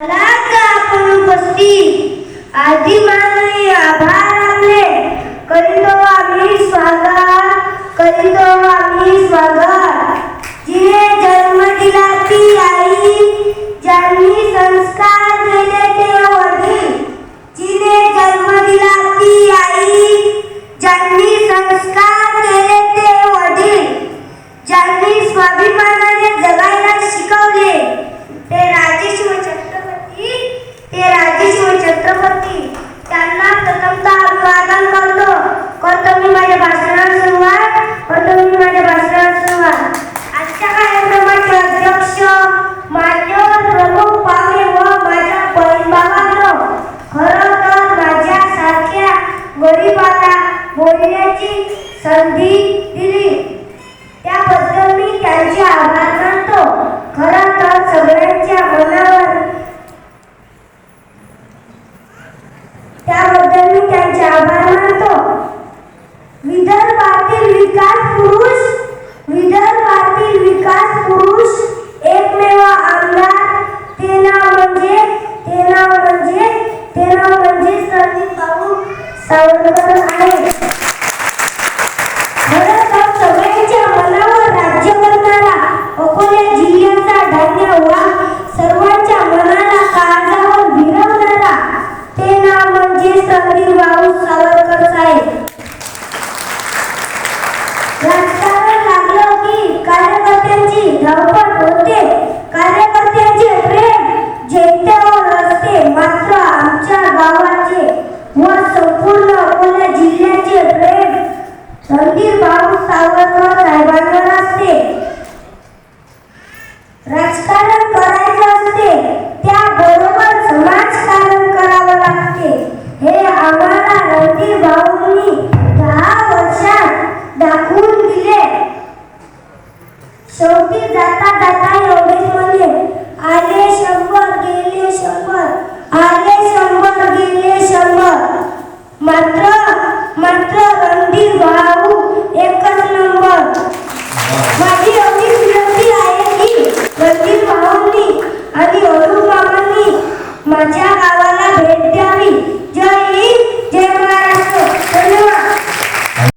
आपण उपस्थित. आधी मानवी आभार आपले करीतो आम्ही स्वागत. करीतो आम्ही स्वागत. बोलण्याची संधी दिली. त्याबद्दल मी त्यांचे आभार मानतो. खरं तर सगळ्यांच्या मनावर त्याबद्दल मी त्यांचे आभार मानतो. विदर्भातील विकास पुरुष नाव म्हणजे भाऊ सावरकर साहेब. राजकारण लागलं की कार्यकर्त्यांची धावपळ होते. कार्यकर्त्यांचे प्रेम जैत्यावर असते मात्र आमच्या गावाचे व संपूर्ण अकोला जिल्ह्याचे प्रेम रणधीर भाऊ सावरकर साहेबांवर असते. राजकारण करायचं असते त्याबरोबर शेवटी जाता जाता योगेश म्हणे आले शंभर गेले शंभर आले शंभर गेले शंभर. मात्र मात्र रणधीर भाऊ एकच नंबर. माझी एवढी विनंती आहे की रणधीर भाऊंनी आणि अरुण मामांनी माझ्या गावात